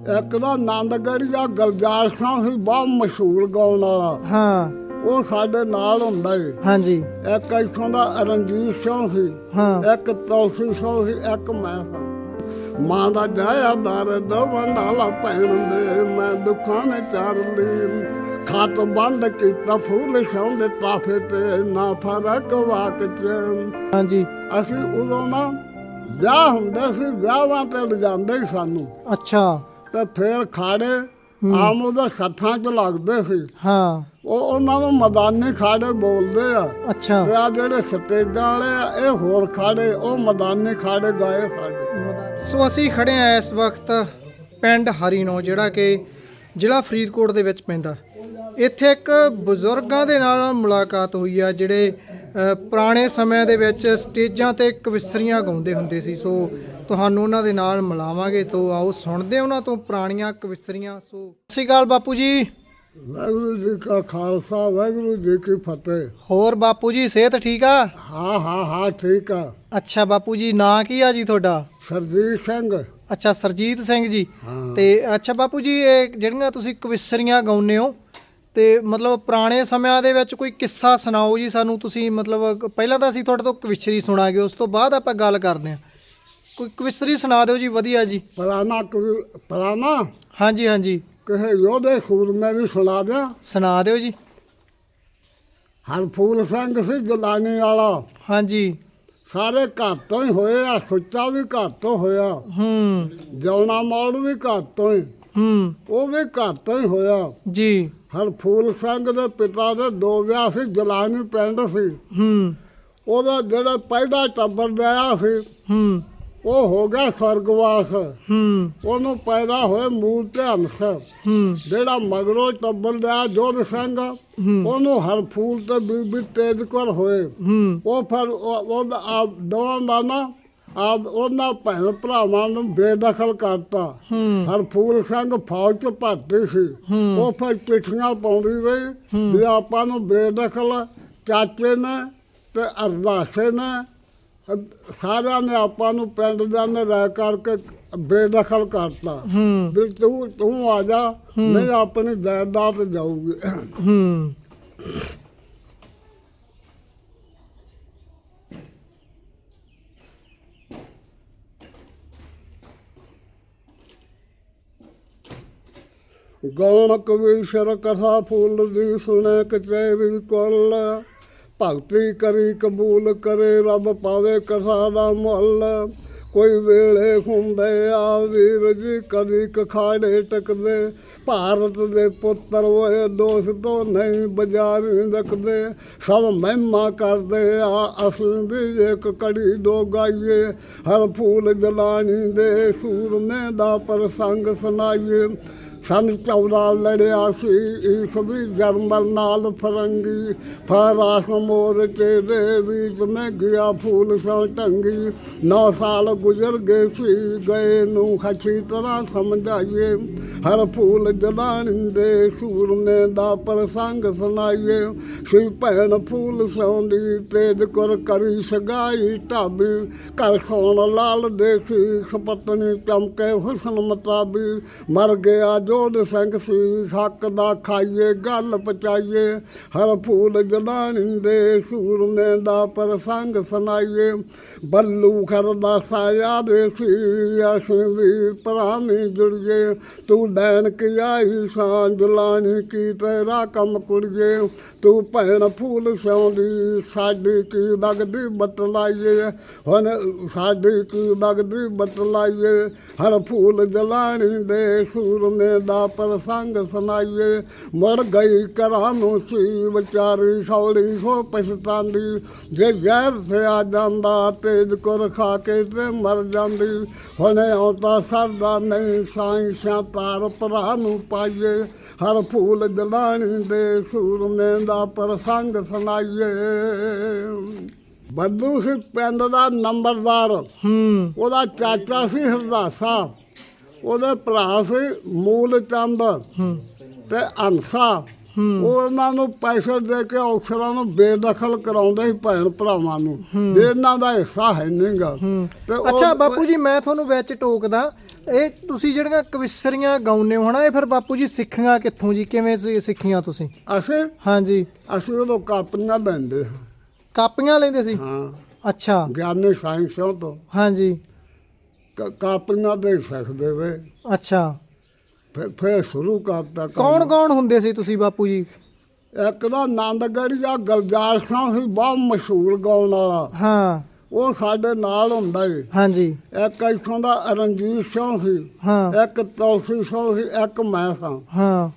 ਇੱਕ ਦਾ ਆਨੰਦਗੜ੍ਹ ਦਾ ਗਲਜਾਰ ਖਾਂ ਸੀ ਬਹੁਤ ਮਸ਼ਹੂਰ ਗਾਉਣ ਵਾਲਾ। ਹਾਂ। ਉਹ ਸਾਡੇ ਨਾਲ ਹੁੰਦਾ ਏ। ਹਾਂਜੀ। ਇੱਕ ਇੱਥੋਂ ਦਾ ਰਣਜੀਤ ਸਿੰਘ ਸੀ। ਹਾਂ। ਇੱਕ ਤੌਸੀ ਸਿੰਘ ਸੀ ਇੱਕ ਮੈਂ ਸਾਂ। ਮਾਂ ਦਾ ਜਾਇਆ ਦਰ ਦਵਨ ਢਾਲਾ ਪੈਣ ਦੇ ਮੈਂ ਦੁੱਖਾਂ ਨੇ ਚਾਰ ਲਈ ਖਾਤ ਬੰਦ ਕੀਤਾ ਫੂਲ ਸੌਂਦੇ ਤਾਫੇ ਤੇ ਨਾ ਫ਼ਰਕ ਵਾਕ ਚ ਹਾਂਜੀ। ਅਸੀਂ ਉਦੋਂ ਨਾ ਵਿਆਹ ਹੁੰਦੇ ਸੀ ਵਿਆਹਾਂ ਤੇ ਲਿਜਾਂਦੇ ਸੀ ਸਾਨੂੰ। ਅੱਛਾ। ਤੇ ਫੇਰ ਖਾੜੇ ਆਮ ਉਹਦੇ ਸੱਥਾਂ 'ਚ ਲੱਗਦੇ ਸੀ। ਹਾਂ। ਉਹ ਉਹਨਾਂ ਨੂੰ ਮੈਦਾਨੀ ਖਾੜੇ ਬੋਲਦੇ ਆ। ਅੱਛਾ। ਤੇ ਆ ਜਿਹੜੇ ਸਟੇਜਾਂ ਵਾਲੇ ਆ ਇਹ ਹੋਰ ਖਾੜੇ ਉਹ ਮੈਦਾਨੀ ਖਾੜੇ ਗਾਏ ਸਾਡੇ। ਸੋ ਅਸੀਂ ਖੜੇ ਆ ਇਸ ਵਕਤ ਪਿੰਡ ਹਰੀਨੋ ਜਿਹੜਾ ਕਿ ਜ਼ਿਲ੍ਹਾ ਫਰੀਦਕੋਟ ਦੇ ਵਿੱਚ ਪੈਂਦਾ। ਇੱਥੇ ਇੱਕ ਬਜ਼ੁਰਗਾਂ ਦੇ ਨਾਲ ਮੁਲਾਕਾਤ ਹੋਈ ਆ ਜਿਹੜੇ ਪੁਰਾਣੇ ਸਮਿਆਂ ਦੇ ਵਿੱਚ ਸਟੇਜਾਂ ਤੇ ਕਵਿਸਰੀਆਂ ਗਾਉਂਦੇ ਹੁੰਦੇ ਸੀ ਸੋ ਤੁਹਾਨੂੰ ਉਹਨਾਂ ਦੇ ਨਾਲ ਮਿਲਾਵਾਂਗੇ ਤੋਂ ਆਓ ਸੁਣਦੇ ਉਹਨਾਂ ਤੋਂ ਪੁਰਾਣੀਆਂ ਕਵਿਸਰੀਆਂ ਸੋ ਸਤਿ ਸ਼੍ਰੀ ਅਕਾਲ ਬਾਪੂ ਜੀ। ਵਾਹਿਗੁਰੂ ਜੀ ਕਾ ਖਾਲਸਾ ਵਾਹਿਗੁਰੂ ਜੀ ਕੀ ਫਤਿਹ। ਹੋਰ ਬਾਪੂ ਜੀ ਸਿਹਤ ਠੀਕ ਆ? ਹਾਂ ਹਾਂ ਹਾਂ ਠੀਕ ਆ। ਅੱਛਾ ਬਾਪੂ ਜੀ ਨਾਂ ਕੀ ਆ ਜੀ ਤੁਹਾਡਾ? ਸਰਜੀਤ ਸਿੰਘ। ਅੱਛਾ ਸਰਜੀਤ ਸਿੰਘ ਜੀ। ਤੇ ਅੱਛਾ ਬਾਪੂ ਜੀ ਇਹ ਜਿਹੜੀਆਂ ਤੁਸੀਂ ਕਵਿਸਰੀਆਂ ਗਾਉਂਦੇ ਹੋ ਤੇ ਮਤਲਬ ਪੁਰਾਣੇ ਸਮਿਆਂ ਦੇ ਵਿੱਚ ਕੋਈ ਕਿੱਸਾ ਸੁਣਾਓ ਜੀ ਸਾਨੂੰ? ਤੁਸੀਂ ਮਤਲਬ ਪਹਿਲਾਂ ਤਾਂ ਅਸੀਂ ਤੁਹਾਡੇ ਤੋਂ ਕਵਿਸਰੀ ਸੁਣਾਂਗੇ ਉਸ ਤੋਂ ਬਾਅਦ ਆਪਾਂ ਗੱਲ ਕਰਦੇ ਹਾਂ। ਕੋਈ ਕਵਿਸਰੀ ਸੁਣਾ ਦਿਓ ਜੀ ਵਧੀਆ ਜੀ। ਕਵੀ ਪੁਰਾਣਾ ਹਾਂਜੀ ਹਾਂਜੀ। ਕਿਸੇ ਯੋਧੇ ਖੂਰ ਮੈਂ ਵੀ ਸੁਣਾ ਦਿਆਂ। ਸੁਣਾ ਦਿਓ ਜੀ। ਹਰਫੂਲ ਸਿੰਘ ਸੀ ਜਲਾਨੀ ਵਾਲਾ। ਹਾਂਜੀ। ਸਾਰੇ ਘਰ ਤੋਂ ਹੀ ਹੋਏ ਆ ਸੁੱਚਾ ਵੀ ਘਰ ਤੋਂ ਹੋਇਆ। ਹੂੰ। ਜੌਣਾ ਮੌੜ ਵੀ ਘਰ ਤੋਂ ਹੀ। ਹੂੰ। ਉਹ ਵੀ ਘਰ ਤੋਂ ਹੀ ਹੋਇਆ। ਜੀ। ਹਰਫੂਲ ਸਿੰਘ ਦੇ ਪਿਤਾ ਦੇ ਦੋ ਵਿਆਹ ਸੀ ਜਲਾਨੀ ਪਿੰਡ ਸੀ। ਹੂੰ। ਉਹਦਾ ਜਿਹੜਾ ਪਹਿਲਾ ਟੱਬਰ ਵਿਆਹ ਸੀ ਹੂੰ। ਉਹ ਹੋ ਗਿਆ ਸਰਗਵਾਸ ਹੂੰ। ਉਹਨੂੰ ਪੈਦਾ ਹੋਏ ਮੂਲ ਧਿਆਨ ਸਿੰਘ। ਹੂੰ। ਜਿਹੜਾ ਮਗਰੋਂ ਟੱਬਰ ਲਿਆ ਜੋਧ ਸਿੰਘ ਉਹਨੂੰ ਹਰਫੂਲ ਤੇ ਬੀਬੀ ਤੇਜ ਕਰ ਹੋਏ। ਹੂੰ। ਉਹ ਫਿਰ ਉਹ- ਦੋਵਾਂ ਦਾ ਨਾ ਆਪ ਉਹਨਾਂ ਭੈਣ ਭਰਾਵਾਂ ਨੂੰ ਬੇਦਖਲ ਕਰਤਾ। ਹਰਫੂਲ ਸਿੰਘ ਫੌਜ ਚ ਭਰਤੀ ਸੀ। ਉਹ ਫਿਰ ਚਿੱਠੀਆਂ ਪਾਉਂਦੀ ਰਹੀ ਵੀ ਆਪਾਂ ਨੂੰ ਬੇਦਖਲ ਚਾਚੇ ਨੇ ਤੇ ਅਰਦਾਸੇ ਨੇ। ਸਾਰਿਆਂ ਨੇ ਆਪਾਂ ਨੂੰ ਪਿੰਡ ਦੇ ਨੇ ਰਹਿ ਕਰਕੇ ਬੇਦਖਲ ਕਰਤਾ। ਵੀ ਤੂੰ ਤੂੰ ਆ ਜਾ ਨਹੀਂ ਆਪਣੀ ਜਾਇਦਾਦ ਜਾਊਗੀ ਹੂੰ। ਗੌਣ ਕਵੀਸ਼ਰ ਕਥਾ ਫੂਲ ਦੀ ਸੁਣੇ ਕਚਹਿਰੀ ਕੋਲ। ਭਗਤੀ ਕਰੀ ਕਬੂਲ ਕਰੇ ਰੱਬ ਪਾਵੇ ਕਥਾ ਦਾ ਮੁੱਲ। ਕੋਈ ਵੇਲੇ ਹੁੰਦੇ ਆ ਵੀਰ ਜੀ, ਕਦੀ ਕਖਾੜੇ ਟਕਦੇ। ਭਾਰਤ ਦੇ ਪੁੱਤਰ ਹੋਏ ਦੋਸਤੋ ਨਹੀਂ ਬਜ਼ਾਰੀ ਰੱਖਦੇ। ਸਭ ਮਹਿਮਾ ਕਰਦੇ ਆ, ਅਸੀਂ ਵੀ ਇੱਕ ਕੜੀ ਦੋ ਗਾਈਏ। ਹਰ ਫੂਲ ਜਲਾਣੀ ਦੇ ਸੂਰਮੇ ਦਾ ਪ੍ਰਸੰਗ ਸੁਣਾਈਏ। ਸਨ ਚੌਦਾ ਲੜਿਆ ਸੀ, ਇਸ ਵੀ ਜਰਮਨ ਨਾਲ ਫਰੰਗੀ। ਫਰਾਸ ਮੋਰਚੇ ਦੇ ਵਿੱਚ ਮੈਂ ਗਿਆ, ਫੂਲ ਸੋ ਟੰਗੀ। ਨੌ ਸਾਲ ਗੁਜ਼ਰ ਗਏ ਸੀ, ਗਏ ਨੂੰ ਅੱਛੀ ਤਰ੍ਹਾਂ ਸਮਝਾਈਏ। ਹਰ ਫੂਲ ਜਲਾਣੀ ਦੇ ਸੂਰਮੇ ਦਾ ਪ੍ਰਸੰਗ ਸੁਣਾਈਏ। ਸੀ ਭੈਣ ਫੂਲ ਸੌਂਦੀ, ਤੇਜ ਕਰ ਕਰੀ ਸਗਾਈ ਢਾਬੀ। ਘਰ ਸੋਣ ਲਾਲ ਦੇਖੀ ਖਪਤਨੀ ਚਮਕੇ ਹੁਸਨ ਮਤਾਬੀ। ਮਰ ਗਿਆ ਜੋਧ ਸਿੰਘ ਸੀ ਹੱਕ ਦਾ ਖਾਈਏ, ਗੱਲ ਪਚਾਈਏ। ਹਰ ਫੂਲ ਜਲਾਣੀ ਦੇ ਸੂਰਮੇ ਦਾ ਪ੍ਰਸੰਗ ਸੁਣਾਈਏ। ਬੱਲੂ ਖਰ ਦਾ ਸਾਇਆ ਦੇ ਸੀ ਅਸੀਂ ਵੀ ਭਰਾਵੀਂ ਜੁੜੀਏ। ਤੂੰ ਡੈਣ ਕੀ ਆਈ ਸਾਂ, ਜਲਾਣੀ ਕੀ ਤੇਰਾ ਕੰਮ ਕੁੜੀਏ। ਤੂੰ ਭੈਣ ਫੂਲ ਸਿਉਂਦੀ, ਸਾਡੀ ਕੀ ਲੱਗਦੀ ਬਤਲਾਈਏ ਹੁਣ ਸਾਡੀ ਕੀ ਲੱਗਦੀ ਬਤਲਾਈਏ ਹਰ ਫੂਲ ਜਲਾਣੀ ਦੇ ਸੂਰਮੇ ਦਾ ਪ੍ਰਸੰਗ ਸੁਣਾਈਏ। ਮਰ ਗਈ ਕਰਾਂ ਨੂੰ ਸੀ ਵਿਚਾਰੀ ਸੌੜੀ ਹੋ ਪਛਤਾਂਦੀ। ਜੇ ਜ਼ਹਿਰ ਤੇ ਆ ਜਾਂਦਾ ਤੇਜ ਕਰ ਖਾ ਕੇ ਤੇ ਮਰ ਜਾਂਦੀ। ਹੁਣੇ ਆਉਂਦਾ ਸਰਦਾ ਨਹੀਂ ਸਾਈਂ ਤਾਰ ਭਰਾ ਨੂੰ ਪਾਈਏ। ਹਰ ਫੂਲ ਜਲਾਣੀ ਦੇ ਸੂਰਮੇ ਦਾ ਪ੍ਰਸੰਗ ਸੁਣਾਈਏ। ਬੱਦੂ ਸੀ ਪਿੰਡ ਦਾ ਨੰਬਰਦਾਰ। ਹੂੰ। ਉਹਦਾ ਚਾਚਾ ਸੀ ਹਰਦਾਸਾ। ਉਹਦੇ ਭਰਾ ਸੀ ਮੂਲ ਚੰਦ ਤੇ ਅੰਸਾ ਉਹ ਉਹਨਾਂ ਨੂੰ ਪੈਸੇ ਦੇ ਕੇ ਅਫਸਰਾਂ ਨੂੰ ਬੇਦਖਲ ਕਰਾਉਂਦੇ ਸੀ ਭੈਣ ਭਰਾਵਾਂ ਨੂੰ। ਇਹਨਾਂ ਦਾ ਹਿੱਸਾ ਹੈ ਨਹੀਂਗਾ। ਤੇ ਉਹ- ਅੱਛਾ ਬਾਪੂ ਜੀ ਮੈਂ ਤੁਹਾਨੂੰ ਵਿੱਚ ਟੋਕਦਾ ਇਹ ਤੁਸੀਂ ਜਿਹੜੀਆਂ ਕਵਿਸ਼ਰੀਆਂ ਗਾਉਂਦੇ ਹੋ ਹਨਾ ਇਹ ਫਿਰ ਬਾਪੂ ਜੀ ਸਿੱਖੀਆਂ ਕਿੱਥੋਂ ਜੀ? ਕਿਵੇਂ ਸਿੱਖੀਆਂ ਤੁਸੀਂ? ਅਸੀਂ? ਹਾਂਜੀ। ਅਸੀਂ ਉਦੋਂ ਕਾਪੀਆਂ ਲੈਂਦੇ। ਕਾਪੀਆਂ ਲੈਂਦੇ ਸੀ? ਹਾਂ। ਅੱਛਾ। ਗਿਆਨੀ ਸਾਇੰਸੋਂ ਤੋਂ। ਹਾਂਜੀ। ਕ- ਕਾਪੀਆਂ ਦੇ ਸਕਦੇ ਵੇ। ਅੱਛਾ। ਫਿਰ ਫਿਰ ਸ਼ੁਰੂ ਕਰਤਾ ਕੰਮ। ਕੌਣ ਕੌਣ ਹੁੰਦੇ ਸੀ ਤੁਸੀਂ ਬਾਪੂ ਜੀ? ਇੱਕ ਦਾ ਆਨੰਦਗੜ੍ਹੀਆ ਗਲਜਾਰ ਸਿੰਘ ਸੀ ਬਹੁਤ ਮਸ਼ਹੂਰ ਗਾਉਣ ਵਾਲਾ। ਹਾਂ। ਉਹ ਸਾਡੇ ਨਾਲ ਹੁੰਦਾ ਸੀ। ਹਾਂਜੀ। ਇੱਕ ਇੱਥੋਂ ਦਾ ਰਣਜੀਤ ਸਿੰਘ ਸੀ। ਹਾਂ। ਇੱਕ ਤੌਫੀ ਸਿੰਘ ਸੀ ਇੱਕ ਮੈਂ ਸਾਂ। ਹਾਂ।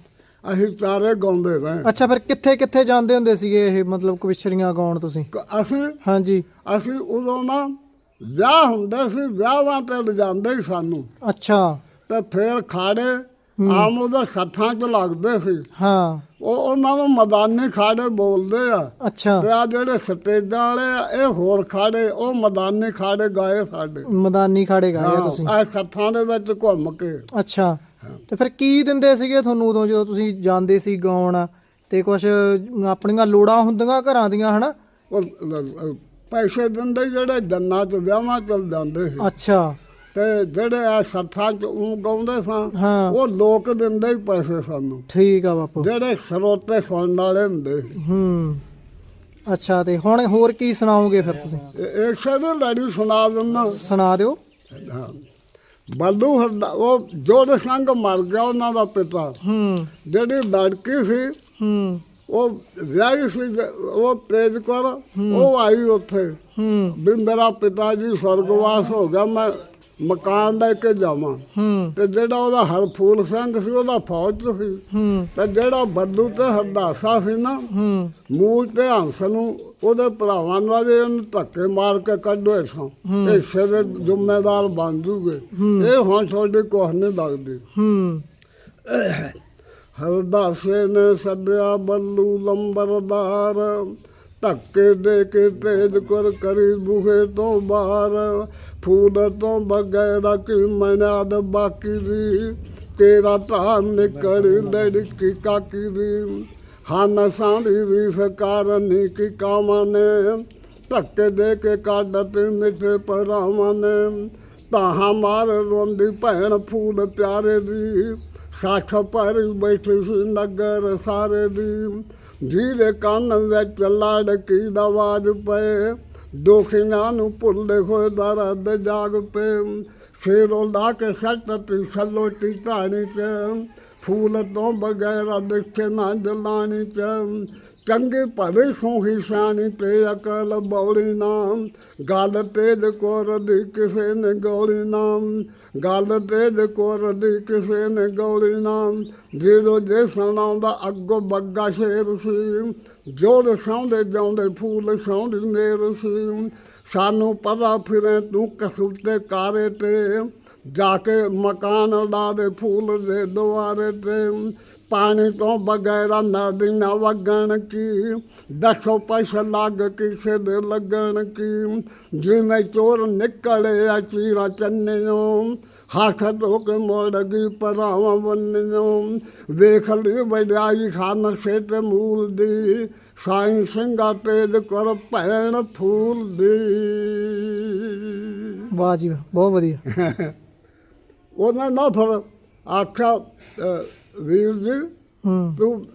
ਅਸੀਂ ਚਾਰੇ ਗਾਉਂਦੇ ਰਹੇ। ਅੱਛਾ ਫਿਰ ਕਿੱਥੇ ਕਿੱਥੇ ਜਾਂਦੇ ਹੁੰਦੇ ਸੀਗੇ ਇਹ ਮਤਲਬ ਕਵਿਸ਼ਰੀਆਂ ਗਾਉਣ ਤੁਸੀਂ? ਕ- ਅਸੀਂ ਹਾਂਜੀ। ਅਸੀਂ ਉਦੋਂ ਨਾ ਵਿਆਹ ਹੁੰਦੇ ਸੀ ਵਿਆਹਾਂ ਤੇ ਲਿਜਾਂਦੇ ਸੀ ਸਾਨੂੰ। ਅੱਛਾ। ਤੇ ਫਿਰ ਖਾੜੇ ਆਮ ਉਹਦੇ ਸੱਥਾਂ 'ਚ ਲੱਗਦੇ ਸੀ। ਹਾਂ। ਉਹ ਉਹਨਾਂ ਨੂੰ ਮੈਦਾਨੀ ਖਾੜੇ ਬੋਲਦੇ ਆ। ਅੱਛਾ। ਤੇ ਆ ਜਿਹੜੇ ਸਟੇਜਾਂ ਵਾਲੇ ਆ ਇਹ ਹੋਰ ਖਾੜੇ ਉਹ ਮੈਦਾਨੀ ਖਾੜੇ ਗਾਏ ਸਾਡੇ। ਮੈਦਾਨੀ ਖਾੜੇ ਗਾਏ ਆ ਤੁਸੀਂ। ਆ ਸੱਥਾਂ ਦੇ ਵਿੱਚ ਘੁੰਮ ਕੇ। ਅੱਛਾ। ਤੇ ਫਿਰ ਕੀ ਦਿੰਦੇ ਸੀਗੇ ਤੁਹਾਨੂੰ ਉਦੋਂ ਜਦੋਂ ਤੁਸੀਂ ਜਾਂਦੇ ਸੀ ਗਾਉਣ? ਤੇ ਕੁਝ ਆਪਣੀਆਂ ਲੋੜਾਂ ਹੁੰਦੀਆਂ ਘਰਾਂ ਦੀਆਂ ਹਨਾ? ਪੈਸੇ ਦਿੰਦੇ ਜਿਹੜੇ ਜੰਨਾਂ 'ਚ ਵਿਆਹਾਂ ਚਲ ਜਾਂਦੇ ਸੀ। ਅੱਛਾ। ਤੇ ਜਿਹੜੇ ਆ ਸੱਥਾਂ 'ਚ ਉਹ ਗਾਉਂਦੇ ਸਾਂ ਹਾਂ। ਉਹ ਲੋਕ ਦਿੰਦੇ ਹੀ ਪੈਸੇ ਸਾਨੂੰ। ਠੀਕ ਆ ਬਾਪੂ। ਜਿਹੜੇ ਸਰੋਤੇ ਸੁਣਨ ਵਾਲੇ ਹੁੰਦੇ ਸੀ। ਹੂੰ। ਅੱਛਾ ਤੇ ਹੁਣ ਹੋਰ ਕੀ ਸੁਣਾਓਗੇ ਫਿਰ ਤੁਸੀਂ? ਇਹ- ਇੱਕ ਸਾਰੇ ਲੜੀ ਸੁਣਾ ਦਿੰਦਾ। ਸੁਣਾ ਦਿਓ। ਹਾਂ। ਬੱਲੂ ਹਰਦਾ ਉਹ ਜੋਧ ਸਿੰਘ ਮਰ ਗਿਆ ਉਹਨਾਂ ਦਾ ਪਿਤਾ। ਹੂੰ। ਜਿਹੜੀ ਲੜਕੀ ਸੀ ਹੂੰ। ਉਹ ਵਿਆਹੀ ਸੀ ਉਹ ਤੇਜ ਕਰ ਉਹ ਆਈ ਉੱਥੇ। ਹੂੰ। ਵੀ ਮੇਰਾ ਪਿਤਾ ਜੀ ਸਵਰਗਵਾਸ ਹੋ ਗਿਆ ਮੈਂ ਮਕਾਨ ਲੈ ਕੇ ਜਾਵਾਂ। ਹੂੰ। ਤੇ ਜਿਹੜਾ ਉਹਦਾ ਹਰਫੂਲ ਸਿੰਘ ਸੀ ਉਹਦਾ ਫੌਜ 'ਚ ਸੀ। ਹੂੰ। ਤੇ ਜਿਹੜਾ ਬੱਲੂ ਤੇ ਹਰਦਾਸਾ ਸੀ ਨਾ ਹੂੰ। ਮੂਲ ਤੇ ਹੰਸ ਨੂੰ ਉਹਦੇ ਭਰਾਵਾਂ ਵਾਲੇ ਉਹਨੂੰ ਧੱਕੇ ਮਾਰ ਕੇ ਕੱਢੋ ਇਥੋਂ ਹਿੱਸੇ ਦੇ ਜ਼ਿੰਮੇਦਾਰ ਬਣ ਜੂਗੇ। ਇਹ ਹੁਣ ਤੁਹਾਡੀ ਕੁਛ ਨਹੀਂ ਲੱਗਦੀ। ਹੂੰ। ਹਰਦਾਸੇ ਨੇ ਸੱਦਿਆ ਬੱਲੂ ਲੰਬਰਦਾਰ, ਧੱਕੇ ਦੇ ਕੇ ਤੇਜ ਕਰ ਕਰੀ ਬੂਹੇ ਤੋਂ ਬਾਹਰ। ਫੂਲ ਤੋਂ ਬਗੈਰ ਕੀ ਮਨਾਦ ਬਾਕੀ ਦੀ, ਤੇਰਾ ਤਾਂ ਨਿਕਲ ਲੜਕੀ ਕਾਕੀ ਦੀ। ਹਨ ਸਾਂਦੀ ਵੀ ਸਰਕਾਰ ਨੀ ਕੀ ਕਾਮਾਂ ਨੇ, ਧੱਕੇ ਦੇ ਕੇ ਕਾਢਤ ਮਿੱਠੇ ਪਰਾਵਾਂ ਨੇ। ਤਾਹਾਂ ਮਾਰ ਰੋਂਦੀ ਭੈਣ ਫੂਲ ਪਿਆਰੇ ਦੀ। ਸਾਥ ਪਰ ਬੈਠੀ ਸੀ ਨਗਰ ਸਾਰੇ ਦੀ। ਜਿਹਦੇ ਕੰਨ ਵਿੱਚ ਲੜਕੀ ਦਾ ਆਵਾਜ਼ ਪਏ। ਦੁਖੀਆਂ ਨੂੰ ਭੁੱਲੇ ਹੋਏ ਦਰਦ ਜਾਗ ਪਏ। ਫੇਰੋਂ ਲਾ ਕੇ ਸੱਟ ਤੀ ਸਲੋਟੀ ਢਾਣੀ ਚ। ਫੂਲ ਤੋਂ ਬਗੈਰ ਦੇਖੇ ਨਾ ਜਲਾਣੀ ਚ। ਚੰਗੇ ਭਲੇ ਸੋਹੀ ਸ਼ਾਨੀ ਤੇ ਅਕਲ ਬੌੜੀ ਨਾਮ। ਗੱਲ ਤੇਜ ਕੋਰ ਦੀ ਕਿਸੇ ਨੇ ਗੌੜੀ ਨਾਮ। ਗੱਲ ਤੇਜ ਕੋਰ ਦੀ ਕਿਸੇ ਨੇ ਗੌੜੀ ਨਾਮ। ਜਿਹੋ ਜੇ ਸੁਣਾਉਂਦਾ ਅੱਗੋਂ ਬੱਗਾ ਸ਼ੇਰ ਸੀ। ਜੋਰ ਸੌਂਦੇ ਜਾਉਂਦੇ ਫੂਲ ਸੌਂਦੀ ਮੇਰ ਸੀ। ਸਾਨੂੰ ਪਤਾ ਫਿਰੇ ਤੂੰ ਕਸੂਤੇ ਕਾਰੇ ਤੇ। ਜਾ ਕੇ ਮਕਾਨ ਲਾ ਦੇ ਫੂਲ ਦੇ ਦੁਆਰੇ ਤੇ। ਪਾਣੀ ਤੋਂ ਬਗੈਰ ਨਦੀ ਨਾ ਵਗਣ ਕੀ? ਦਸੋ ਪੈਸੇ ਲੱਗ ਕਿਸੇ ਦੇ ਲੱਗਣ ਕੀ? ਜਿਵੇਂ ਚੋਰ ਨਿਕਲੇ ਆ ਚੀਰਾ ਚੰਨਿਓ ਹੱਥ ਧੋ ਕੇ ਮੋੜ ਗਈ ਪਰਾਵਾਂ ਬੰਨਿਓ। ਵੇਖ ਲਈ ਵਡਿਆਈ ਖਾਨ ਸੇਤ ਮੂਲ ਦੀ ਸਾਈਂ ਸਿੰਘਾ ਤੇਜ ਕਰ ਭੈਣ ਫੂਲ ਦੀ। ਵਾਹ ਜੀ ਬਹੁਤ ਵਧੀਆ। ਉਹਨਾਂ ਨਾ ਫਿਰ ਅਹ, ਵੀਰ ਜੀ ਹੂੰ। ਤੂੰ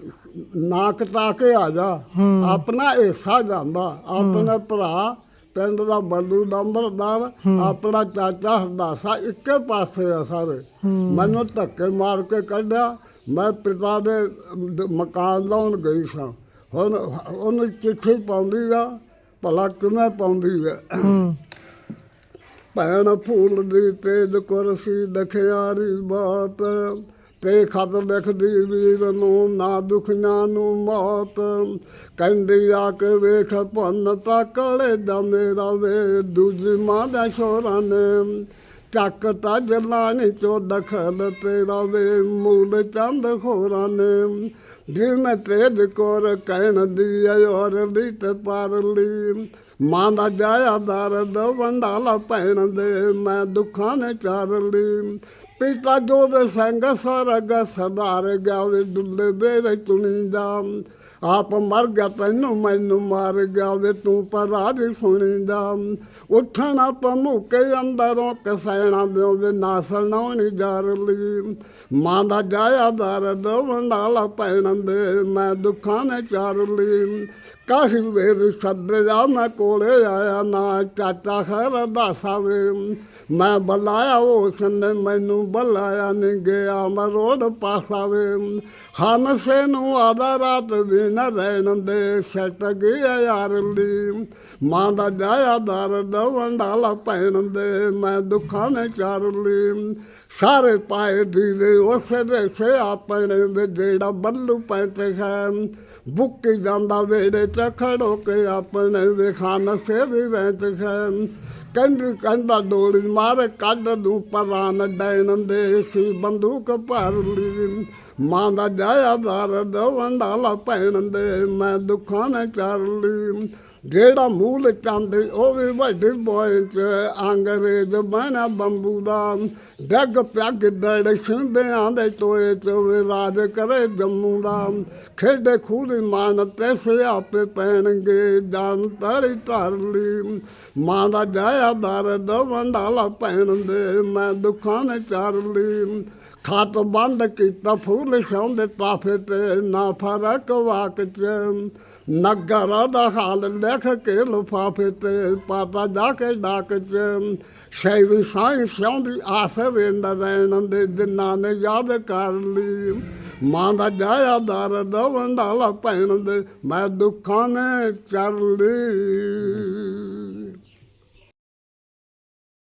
ਨਾਕ ਟਾ ਕੇ ਆ ਜਾ। ਆਪਣਾ ਹਿੱਸਾ ਜਾਂਦਾ। ਆਪਣੇ ਭਰਾ ਪਿੰਡ ਦਾ ਬੱਲੂ ਨੰਬਰਦਾਰ ਆਪਣਾ ਚਾਚਾ ਹਰਦਾਸਾ ਇੱਕੇ ਪਾਸੇ ਆ ਸਾਰੇ। ਮੈਨੂੰ ਧੱਕੇ ਮਾਰ ਕੇ ਕੱਢਿਆ। ਮੈਂ ਪਿਤਾ ਦੇ ਮਕਾਨ ਲਾਉਣ ਗਈ ਸਾਂ। ਹੁਣ ਉਹਨੂੰ ਚਿੱਠੀ ਪਾਉਂਦੀ ਆ ਭਲਾ ਕਿਵੇਂ ਪਾਉਂਦੀ ਆ? ਭੈਣ ਫੂਲ ਦੀ ਤੇਜ ਕੁਰਸੀ ਦਖਿਆਰੀ ਬਾਤ ਤੇ ਖਤ ਲਿਖਦੀ ਵੀਰ ਨੂੰ ਨਾ ਦੁਖੀਆਂ ਨੂੰ ਮੌਤ। ਕਹਿੰਦੀ ਆ ਕੇ ਵੇਖ ਭੰਨ ਤਕੜੇ ਦਾ ਮੇਰਾ ਵੇ, ਦੂਜੀ ਮਾਂ ਦਾ ਸ਼ੋਰਾਂ ਨੇ। ਚੱਕ ਤਾ ਜਲਾਣੀ ਚੋ ਦਖਲ ਤੇਰਾ ਵੇ, ਮੂਲ ਚੰਦ ਖੋਰਾਂ ਨੇ। ਜੀ ਤੇਜ ਕੋਰ ਕਹਿਣ ਦੀ ਔਰ ਦੀ ਤੇ ਪਰ ਲਈ ਮਾਂ ਦਾ ਜਾਇਆ ਦਰਦ ਵੰਡਾਲਾ ਪੈਣ ਦੇ, ਮੈਂ ਦੁੱਖਾਂ ਨੇ ਚਾਰ ਲਈ ਪਿਤਾ ਜੋ ਦੇ ਸੰਗ ਸਰਗ ਸਰਦਾਰ ਗਾਵੇ ਦੁੱਲੇ ਬੇਰੇ ਚੁਣੀ ਜਾ ਆਪ ਮਰ ਗਿਆ, ਤੈਨੂੰ ਮੈਨੂੰ ਮਾਰ ਗਿਆ ਵੇ ਤੂੰ ਪਰ ਰਾਜ ਸੁਣੀ ਦਾ ਉੱਠਣਾ ਪਮੁਕੇ ਅੰਦਰੋਂ ਕਸੈਣਾ ਬਿਉਂਦੇ ਨਾਸਲ ਨਾਉਣੀ ਜਾਰਲੀ ਮਾਂ ਦਾ ਜਾਇਆ ਦਰ ਦਵੰਡਾਲਾ ਪੈਣ ਦੇ, ਮੈਂ ਦੁੱਖਾਂ ਨੇ ਚਾਰਲੀ ਕਾਹੀ ਵੇਰ ਸੱਦਿਆ ਮੈਂ ਕੋਲੇ ਆਇਆ, ਨਾ ਚਾਚਾ ਖੈਰ ਦੱਸਾਵੇ ਮੈਂ ਬੁਲਾਇਆ ਉਸ ਨੇ, ਮੈਨੂੰ ਬੁਲਾਇਆ ਨਹੀਂ ਗਿਆ ਮਰੋੜ ਪਾਸਾ ਪਾਸਾਵੇ ਹਮ ਸੇ ਨੂੰ ਆਦਾ ਰਾਤ ਵੀ ਨਾ ਰਹਿਣ ਦੇ ਸੱਟ ਗਿਆ ਯਾਰ ਲਈ ਮਾਂ ਦਾ ਜਾਇਆ ਦਰ ਦਵੰਡਾਲਾ ਪੈਣ ਦੇ, ਮੈਂ ਦੁੱਖਾਂ ਨੇ ਚਾਰ ਲਈ ਸਾਰੇ ਪਾਏ ਦੀਵੇ ਉਸ ਦੇ ਸੇ ਆਪਣੇ ਦੇ ਜਿਹੜਾ ਬੱਲੂ ਪੈਂਤੇ ਹੈ। ਬੁੱਕੀ ਜਾਂਦਾ ਵੇੜੇ ਚ ਖੜੋ ਕੇ ਆਪਣੇ ਵੇਖਾਨ ਸੇ ਵੀ ਵੈਂਤ ਹੈ ਕੰਦੀ ਕੰਦਾ ਡੋਲੀ ਮਾਰ, ਕੱਢ ਦੂੰ ਪਰਾਨ, ਡੈਣ ਦੇ ਸੀ ਬੰਦੂਕ ਭਰ ਲਈ। ਮਾਂ ਦਾ ਜਾਇਆ ਦਰ ਦਵੰਡਾਲਾ ਪੈਣ ਦੇ, ਮੈਂ ਦੁੱਖਾਂ ਨੇ ਚਾਰ ਲਈ। ਜਿਹੜਾ ਮੂਲ ਚੰਦ, ਉਹ ਵੀ ਵੱਡੇ ਬੋਏ ਚ ਅੰਗਰੇਜ਼ ਬਣਾ ਬੰਬੂ ਦਾ। ਡੱਗ ਪਿਆਗ ਡੜ ਸਿੰਧਿਆਂ ਦੇ ਟੋਏ ਚ ਵੀ ਰਾਜ ਕਰੇ ਜੰਮੂ ਦਾ। ਖੇਡੇ ਖੂਦੀ ਮਾਨ ਤੇ ਸਿਆਪੇ ਪੈਣਗੇ, ਜਾਨ ਤਾਰੀ ਧਰ ਲਈ। ਮਾਂ ਦਾ ਜਾਇਆ ਦਰ ਦਵੰਡਾਲਾ ਪੈਣ ਦੇ, ਮੈਂ ਦੁੱਖਾਂ ਨੇ ਚਾਰ ਲਈ। ਖਤ ਬੰਦ ਕੀਤਾ, ਫੂਲ ਸੌਂਦੇ ਤਾਫੇ ਤੇ ਨਾ ਫ਼ਰਕ ਵਾਕ ਚ ਨਗਰ ਦਾ ਹਾਲ ਲਿਖ ਕੇ ਲਫਾਫੇ ਤੇ, ਪਾਤਾ ਜਾ ਕੇ ਡਾਕ ਚ ਸ਼ੈਵੀ ਸਾਈ ਸੌਂਦੀ ਆਸਰੇ ਨਰੈਣ ਦੇ ਦਿਨਾਂ ਨੇ ਯਾਦ ਕਰ ਲਈ। ਮਾਂ ਦਾ ਜਾਇਆ ਦਰ ਦਵੰਡਾਲਾ ਪੈਣ ਦੇ, ਮੈਂ ਦੁੱਖਾਂ ਨੇ ਚਰ ਲਈ।